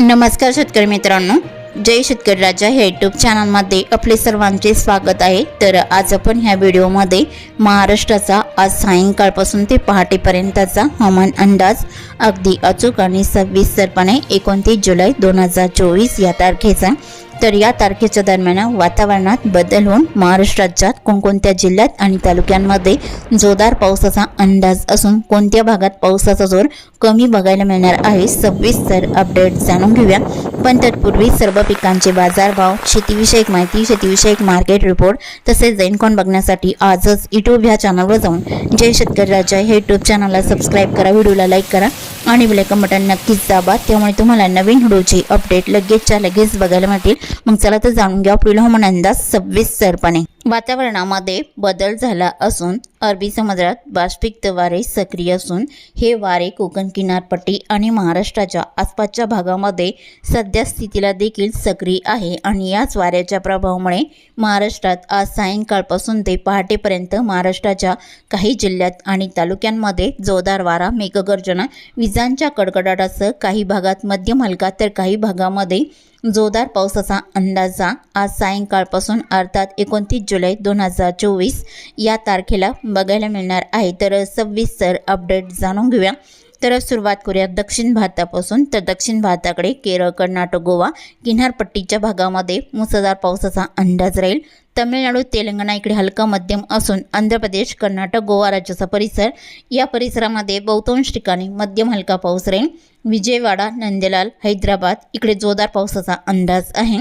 नमस्कार शेतकरी मित्रांनो जय शेतकरी राजा ह्या यूट्यूब चॅनलमध्ये आपले सर्वांचे स्वागत आहे. तर आज आपण ह्या व्हिडिओमध्ये महाराष्ट्राचा आज सायंकाळपासून ते पहाटेपर्यंतचा हवामान अंदाज अगदी अचूक आणि सविस्तरपणे एकोणतीस जुलै दोन हजार चोवीस या तारखेचा तर या तारखेच्या दरम्यान वातावरणात बदल होऊन महाराष्ट्र राज्यात कोणकोणत्या जिल्ह्यात आणि तालुक्यांमध्ये जोरदार पावसाचा अंदाज असून कोणत्या भागात पावसाचा जोर कमी बघायला मिळणार आहे सविस्तर अपडेट जाणून घेऊया. पण तत्पूर्वी सर्व पिकांचे बाजारभाव शेतीविषयक माहिती शेतीविषयक मार्केट रिपोर्ट तसेच जैनकॉन बघण्यासाठी आजच युट्यूब ह्या चॅनलवर जाऊन जय शेतकरी राजा हे युट्यूब चॅनलला सबस्क्राईब करा व्हिडिओला लाईक करा. आणि बेलायकन बटन नक्कीच दाबा त्यामुळे तुम्हाला नवीन व्हिडिओची अपडेट लगेचच्या लगेच बघायला मिळतील. मग चला तर जाणून घ्या पुढील हवामान अंदाज सविस्तरपणे वातावरणामध्ये बदल झाला असून अरबी समुद्रात बाष्पिक्त वारे सक्रिय असून हे वारे कोकण किनारपट्टी आणि महाराष्ट्राच्या आसपासच्या भागामध्ये सध्या स्थितीला देखील सक्रिय आहे आणि याच वाऱ्याच्या प्रभावामुळे महाराष्ट्रात आज सायंकाळपासून ते पहाटेपर्यंत महाराष्ट्राच्या काही जिल्ह्यात आणि तालुक्यांमध्ये जोरदार वारा मेघगर्जना विज विजांच्या कडकडाटासह काही भागात मध्यम हलका तर काही भागामध्ये जोरदार पावसाचा अंदाजा आज सायंकाळपासून अर्थात एकोणतीस जुलै दोन हजार चोवीस या तारखेला बघायला मिळणार आहे. तर सविस्तर अपडेट जाणून घेऊया. तर सुरुवात करूया दक्षिण भारतापासून. तर दक्षिण भारताकडे केरळ कर्नाटक गोवा किनारपट्टीच्या भागामध्ये मुसळधार पावसाचा अंदाज राहील. तमिळनाडू तेलंगणा इकडे हलका मध्यम असून आंध्र प्रदेश कर्नाटक गोवा राज्याचा परिसर या परिसरामध्ये बहुतांश ठिकाणी मध्यम हलका पाऊस राहील. विजयवाडा नंदेलाल हैदराबाद इकडे जोरदार पावसाचा अंदाज आहे.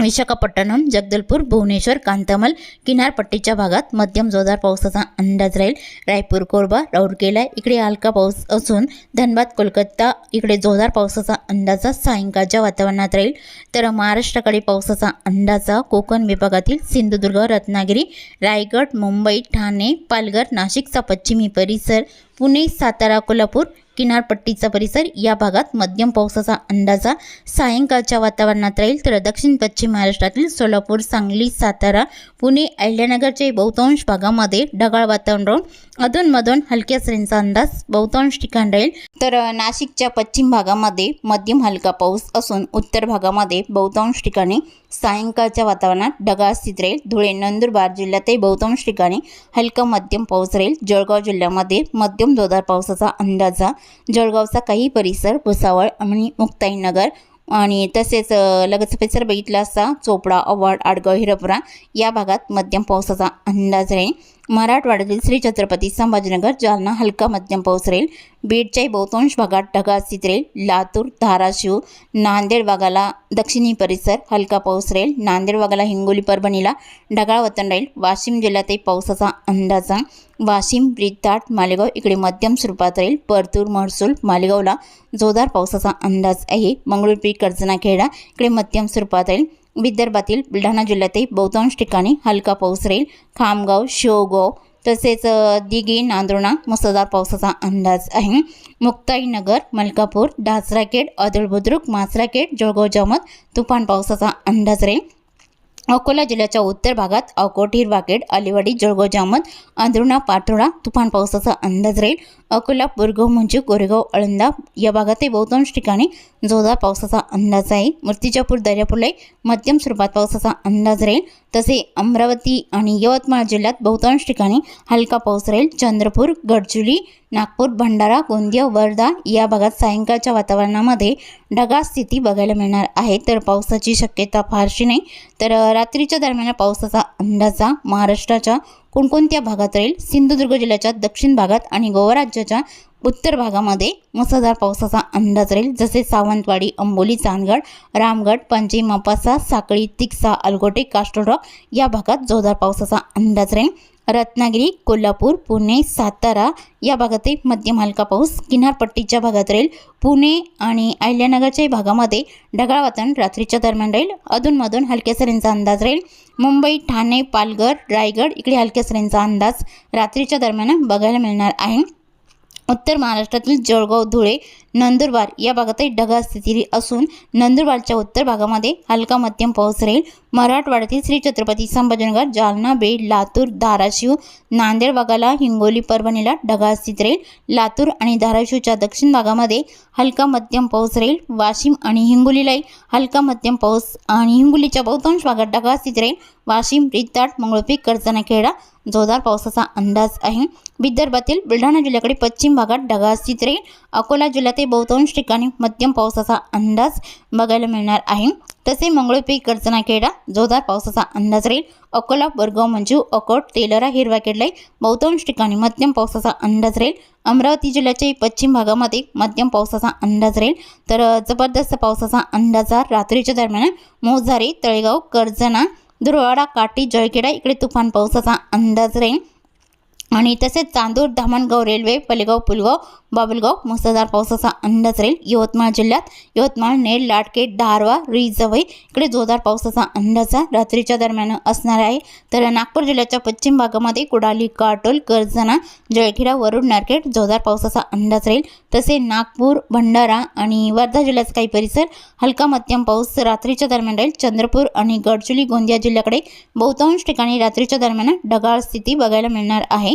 विशाखापट्टणम जगदलपूर भुवनेश्वर कांतामल किनारपट्टीच्या भागात मध्यम जोरदार पावसाचा अंदाज राहील. रायपूर कोरबा राऊरकेला इकडे हलका पाऊस असून धनबाद कोलकाता इकडे जोरदार पावसाचा अंदाजा सायंकाळच्या वातावरणात राहील. तर महाराष्ट्राकडे पावसाचा अंदाजा कोकण विभागातील सिंधुदुर्ग रत्नागिरी रायगड मुंबई ठाणे पालघर नाशिकचा पश्चिमी परिसर पुणे सातारा कोल्हापूर किनारपट्टीचा परिसर या भागात मध्यम पावसाचा अंदाजा. सायंकाळच्या वातावरणात राहील तर दक्षिण पश्चिम महाराष्ट्रातील सोलापूर सांगली सातारा पुणे अहिल्यानगरच्या बहुतांश भागामध्ये ढगाळ वातावरण राहून अधूनमधून हलक्या सरींचा अंदाज बहुतांश ठिकाण राहील. तर नाशिकच्या पश्चिम भागामध्ये मध्यम हलका पाऊस असून उत्तर भागामध्ये बहुतांश ठिकाणी सायंकाळच्या वातावरणात ढगाळ स्थित राहील धुळे नंदुरबार जिल्ह्यातही बहुतांश ठिकाणी हलका मध्यम पाऊस राहील. जळगाव जिल्ह्यामध्ये मध्यम जोरदार पावसाचा अंदाज. जळगावचा काही परिसर भुसावळ आणि मुक्ताईनगर आणि तसेच लगत परिसर बघितला असता चोपडा अवार्ड आडगाव हिरपुरा या भागात मध्यम पावसाचा अंदाज राहील. मराठवाड्यातील श्री छत्रपती संभाजीनगर जालना हलका मध्यम पाऊस राहील बीडच्याही बहुतांश भागात ढगास्थित राहील लातूर धाराशिव नांदेड भागाला दक्षिणी परिसर हलका पाऊस राहील नांदेड भागाला हिंगोली परभणीला ढगाळ वतन राहील वाशिम जिल्ह्यातही पावसाचा अंदाज. वाशिम ब्रिताट मालेगाव इकडे मध्यम स्वरूपात राहील परतूर महसूल मालेगावला जोरदार पावसाचा अंदाज आहे. मंगळूरपी कर्जनाखेडा इकडे मध्यम स्वरूपात राहील विदर्भातील बुलढाणा जिल्ह्यातही बहुतांश ठिकाणी हलका पाऊस राहील. खामगाव शेवगाव तसेच दिघी नांदुरणा मुसळधार पावसाचा अंदाज आहे. मुक्ताईनगर मलकापूर डाचराखेड अदळ बुद्रुक मासराखेड जळगाव जामत तुफान पावसाचा अंदाज राहील. अकोला जिल्ह्याच्या उत्तर भागात अकोट हिरवाकेड अलिवाडी जळगाव जामत अंधरुणा पाटोळा तुफान पावसाचा अंदाज राहील. अकोला बुरगाव म्हणजे कोरेगाव अळंदा या भागातही बहुतांश ठिकाणी जोरदार पावसाचा अंदाज आहे. मूर्तिजापूर दर्यापूरलाही मध्यम स्वरूपात पावसाचा अंदाज राहील. तसे अमरावती आणि यवतमाळ जिल्ह्यात बहुतांश ठिकाणी हलका पाऊस राहील. चंद्रपूर गडचिरोली नागपूर भंडारा गोंदिया वर्धा या भागात सायंकाळच्या वातावरणामध्ये ढगाळ स्थिती बघायला मिळणार आहे. तर पावसाची शक्यता फारशी नाही. तर रात्रीच्या दरम्यान पावसाचा अंदाजा महाराष्ट्राच्या कोणकोणत्या भागात राहील? सिंधुदुर्ग जिल्ह्याच्या दक्षिण भागात आणि गोवा राज्याच्या उत्तर भागामध्ये मुसळधार पावसाचा अंदाज राहील. जसे सावंतवाडी अंबोली चांदगड रामगड पंजे मपासा साकळी तिक्सा अलगोटे कास्टोरॉक या भागात जोरदार पावसाचा अंदाज राहील. रत्नागिरी कोल्हापूर पुणे सातारा या भागातही मध्यम हलका पाऊस. किनारपट्टीच्या भागात राहील पुणे आणि अहिल्यानगरच्याही भागामध्ये ढगाळ वातावरण. रात्रीच्या दरम्यान राहील अधूनमधून हलक्या सरींचा अंदाज राहील. मुंबई ठाणे पालघर रायगड इकडे हलक्या सरींचा अंदाज रात्रीच्या दरम्यान बघायला मिळणार आहे. उत्तर महाराष्ट्रातील जळगाव धुळे नंदुरबार या भागातही ढगाळ स्थिती असून नंदुरबारच्या उत्तर भागामध्ये हलका मध्यम पाऊस राहील. मराठवाड्यातील श्री छत्रपती संभाजीनगर जालना बीड लातूर धाराशिव नांदेड भागाला हिंगोली परभणीला ढगाळ स्थिती राहील. लातूर आणि धाराशिवच्या दक्षिण भागामध्ये हलका मध्यम पाऊस राहील. वाशिम आणि हिंगोलीलाही हलका मध्यम पाऊस आणि हिंगोलीच्या बहुतांश भागात ढगाळ स्थिती राहील. वाशिम रिताट मंगळपीक करजाना खेडा जोरदार पावसाचा अंदाज आहे. विदर्भातील बुलढाणा जिल्ह्याकडे पश्चिम भागात ढगाळस्थित राहील. अकोला जिल्ह्यातही बहुतांश ठिकाणी मध्यम पावसाचा अंदाज बघायला मिळणार आहे. तसे मंगळपीक करचना खेडा जोरदार पावसाचा अंदाज राहील. अकोला बरगाव मंजू अकोट तेलरा हिरवाखेडलाही बहुतांश ठिकाणी मध्यम पावसाचा अंदाज राहील. अमरावती जिल्ह्याच्या पश्चिम भागामध्ये मध्यम पावसाचा अंदाज राहील. तर जबरदस्त पावसाचा अंदाज रात्रीच्या दरम्यान मोजारी तळेगाव कर्जना दुर्वाडा काठी जळखेडा इकडे तुफान पावसाचा अंदाज राहील. आणि तसेच चांदूर धामणगाव रेल्वे पलेगाव पुलगाव बाबलगाव मुसळधार पावसाचा अंदाज राहील. यवतमाळ जिल्ह्यात यवतमाळ नेर लाटके दारवा रिजवई इकडे जोरदार पावसाचा अंदाज रात्रीच्या दरम्यान असणार आहे. तर नागपूर जिल्ह्याच्या पश्चिम भागामध्ये कुडाली काटोल कर्जना जळखेडा वरुड नारकेट जोरदार पावसाचा अंदाज राहील. तसे नागपूर भंडारा आणि वर्धा जिल्ह्याचा काही परिसर हलका मध्यम पाऊस रात्रीच्या दरम्यान राहील. चंद्रपूर आणि गडचिरोली गोंदिया जिल्ह्याकडे बहुतांश ठिकाणी रात्रीच्या दरम्यान ढगाळ स्थिती बघायला मिळणार आहे.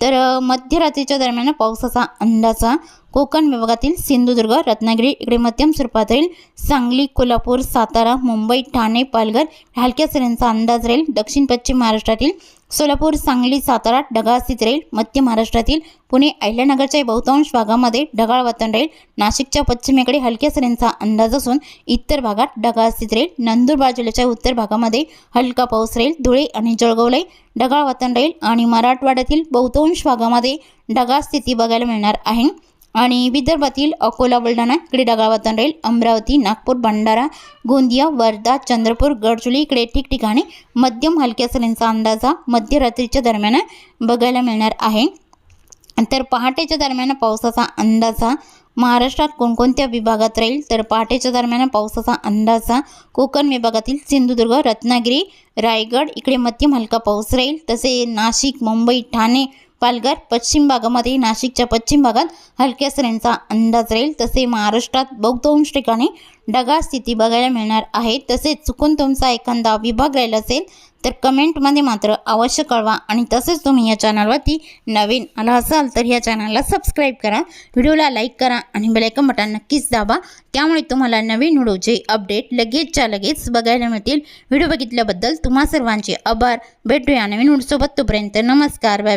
तर मध्यरात्रीच्या दरम्यान पावसाचा अंदाजा कोकण विभागातील सिंधुदुर्ग रत्नागिरी इकडे मध्यम स्वरूपात राहील. सांगली कोल्हापूर सातारा मुंबई ठाणे पालघर हलक्या सरींचा अंदाज राहील. दक्षिण पश्चिम महाराष्ट्रातील सोलापूर सांगली सातारा ढगाळ स्थित राहील. मध्य महाराष्ट्रातील पुणे अहिल्यानगरच्या बहुतांश भागामध्ये ढगाळ वातावरण राहील. नाशिकच्या पश्चिमेकडे हलक्या सरींचा अंदाज असून इतर भागात ढगाळ स्थित राहील. नंदुरबार जिल्ह्याच्या उत्तर भागामध्ये हलका पाऊस राहील. धुळे आणि जळगावलाही ढगाळ वातावरण राहील आणि मराठवाड्यातील बहुतांश भागामध्ये ढगाळ स्थिती बघायला मिळणार आहे. आणि विदर्भातील अकोला बुलढाणा इकडे ढगाळ वातावरण राहील अमरावती नागपूर भंडारा गोंदिया वर्धा चंद्रपूर गडचुली इकडे ठिकठिकाणी मध्यम हलक्या सरींचा अंदाजा मध्यरात्रीच्या दरम्यान बघायला मिळणार आहे. तर पहाटेच्या दरम्यान पावसाचा अंदाजा महाराष्ट्रात कोणकोणत्या विभागात राहील? तर पहाटेच्या दरम्यान पावसाचा अंदाजा कोकण विभागातील सिंधुदुर्ग रत्नागिरी रायगड इकडे मध्यम हलका पाऊस राहील. तसे नाशिक मुंबई ठाणे पालघर पश्चिम भागामध्ये नाशिकच्या पश्चिम भागात हलक्या सरींचा अंदाज राहील. तसे महाराष्ट्रात बहुतांश ठिकाणी ढगाळ स्थिती बघायला मिळणार आहे. तसेच चुकून तुमचा एखादा विभाग राहिला असेल तर कमेंटमध्ये मात्र अवश्य कळवा आणि तसेच तुम्ही या चॅनलवरती नवीन आला असाल तर या चॅनलला सबस्क्राईब करा व्हिडिओला लाईक करा आणि बेलायकन बटन नक्कीच दाबा. त्यामुळे तुम्हाला नवीन व्हिडिओचे अपडेट लगेचच्या लगेच बघायला मिळतील. व्हिडिओ बघितल्याबद्दल तुम्हा सर्वांचे आभार. भेटूया नवीन व्हिडिओसोबत. तोपर्यंत नमस्कार. Bye bye.